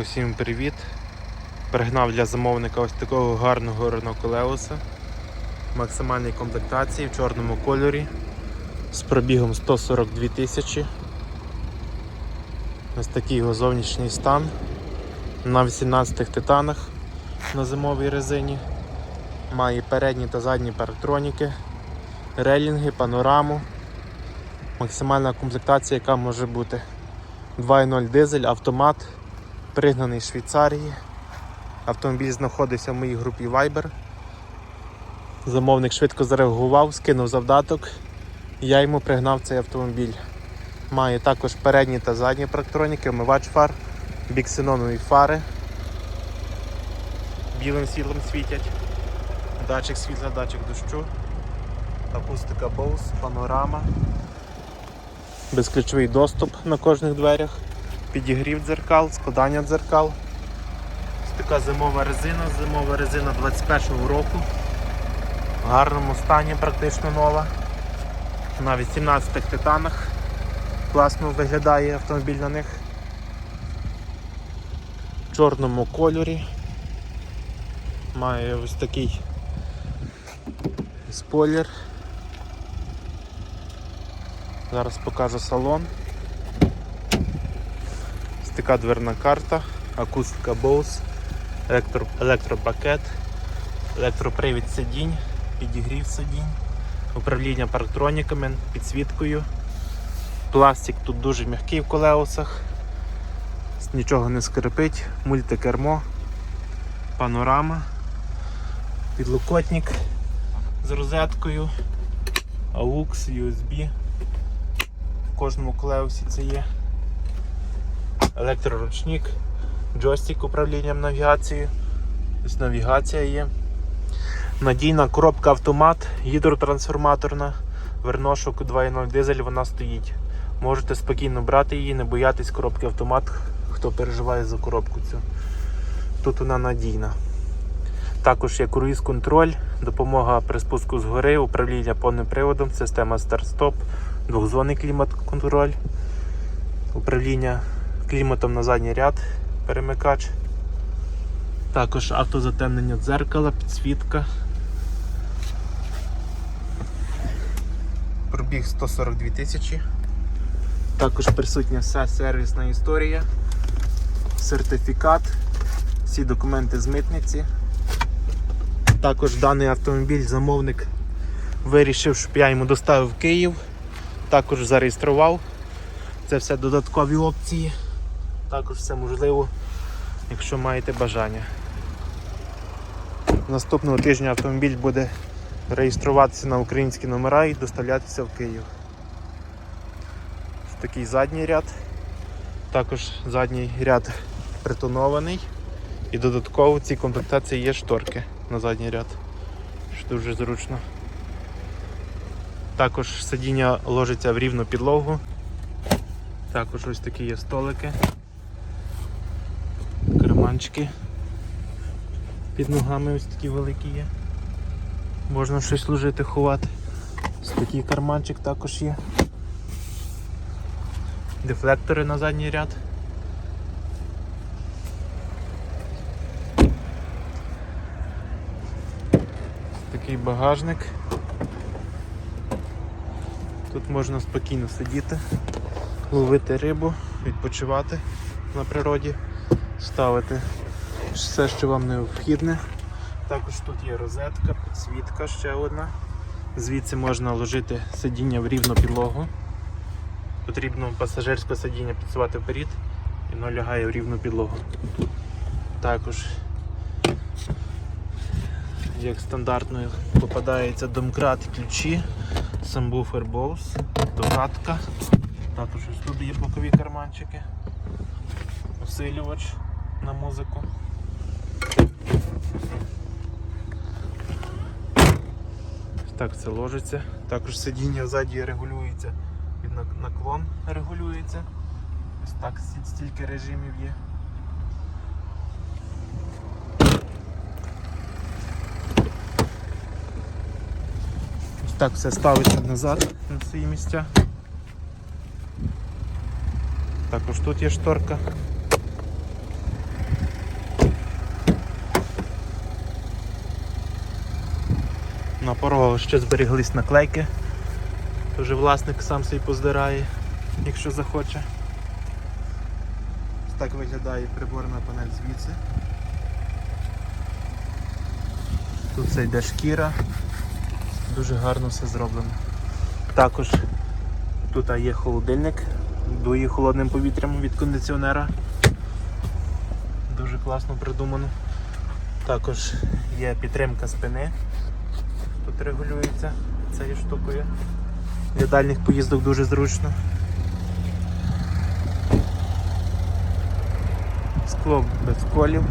Усім привіт! Пригнав для замовника ось такого гарного Koleos максимальній комплектації в чорному кольорі з пробігом 142 тисячі. Ось такий його зовнішній стан на 18 титанах на зимовій резині. Має передні та задні парктроніки, релінги, панораму. Максимальна комплектація, яка може бути 2.0 дизель, автомат, пригнаний з Швейцарії. Автомобіль знаходився в моїй групі Viber. Замовник швидко зареагував, скинув завдаток. Я йому пригнав цей автомобіль. Має також передні та задні парктроніки, омивач фар, біксенонові фари. Білим світлом світять. Датчик світла, датчик дощу, акустика Bose, панорама, безключовий доступ на кожних дверях, підігрів дзеркал, складання дзеркал. Ось така зимова резина, зимова резина 21-го року. В гарному стані, практично нова. На 18 титанах. Класно виглядає автомобіль на них. В чорному кольорі. Має ось такий спойлер. Зараз покажу салон. Така дверна карта, акустика Bose, електро, електропакет, електропривід сидінь, підігрів сидінь, управління парктроніками, підсвіткою. Пластик тут дуже м'який в колеусах, нічого не скрипить, мультикермо, панорама, підлокотник з розеткою, AUX, USB. В кожному клеусі це є. Електроручник, джойстик управлінням навігацією. Ось навігація є. Надійна коробка автомат, гідротрансформаторна, верношок 2.0 дизель вона стоїть. Можете спокійно брати її, не боятись коробки автомат, хто переживає за коробку цю. Тут вона надійна. Також є круїз контроль, допомога при спуску з гори, управління повним приводом, система старт-стоп, двохзонний клімат-контроль, управління кліматом на задній ряд, перемикач. Також автозатемнення дзеркала, підсвітка. Пробіг 142 тисячі. Також присутня вся сервісна історія, сертифікат, всі документи з митниці. Також даний автомобіль замовник вирішив, щоб я йому доставив Київ. Також зареєстрував. Це все додаткові опції. Також все можливо, якщо маєте бажання. Наступного тижня автомобіль буде реєструватися на українські номера і доставлятися в Київ. Такий задній ряд. Також задній ряд притонований. І додатково в цій комплектації є шторки на задній ряд, що дуже зручно. Також сидіння ложиться в рівну підлогу. Також ось такі є столики, карманчики під ногами ось такі великі є. Можна щось ложити, ховати. Ось такий карманчик також є. Дефлектори на задній ряд. Такий багажник. Тут можна спокійно сидіти, ловити рибу, відпочивати на природі, ставити все, що вам необхідне. Також тут є розетка, підсвітка ще одна. Звідси можна ложити сидіння в рівну підлогу. Потрібно пасажирське сидіння підсувати вперед і воно лягає в рівну підлогу. Також як стандартно попадається домкрат ключі, самбуфер Bose, догадка. Також ось тут є бокові карманчики, усилювач на музику. Так це ложиться. Також сидіння ззаді регулюється, під наклон регулюється. Ось так стільки режимів є. Ось так все ставиться назад на свої місця. Також тут є шторка. На порогах ще зберіглись наклейки. Тож власник сам собі поздирає, якщо захоче. Так виглядає приборна панель звідси. Тут це йде шкіра. Дуже гарно все зроблено. Також тут є холодильник, дує холодним повітрям від кондиціонера. Дуже класно придумано. Також є підтримка спини. Тут регулюється цією штукою. Для дальніх поїздок дуже зручно. Скло без колів.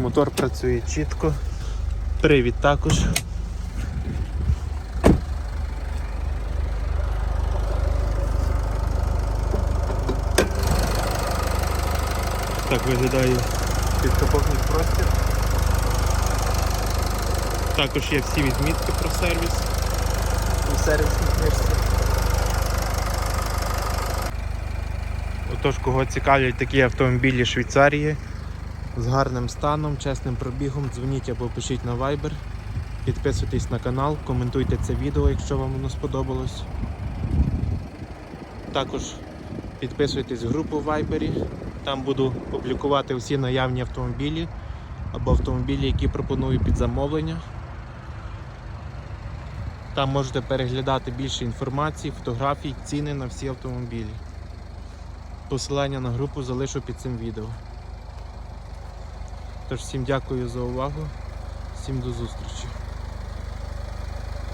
Мотор працює чітко. Привід також. Так виглядає підкапотний простір. Також є всі відмітки про сервіс у сервісній книжці. Отож, кого цікавлять такі автомобілі Швейцарії з гарним станом, чесним пробігом, дзвоніть або пишіть на Viber. Підписуйтесь на канал, коментуйте це відео, якщо вам воно сподобалось. Також підписуйтесь в групу в Viber. Там буду публікувати всі наявні автомобілі або автомобілі, які пропоную під замовлення. Там можете переглядати більше інформації, фотографій, ціни на всі автомобілі. Посилання на групу залишу під цим відео. Тож всім дякую за увагу, всім до зустрічі.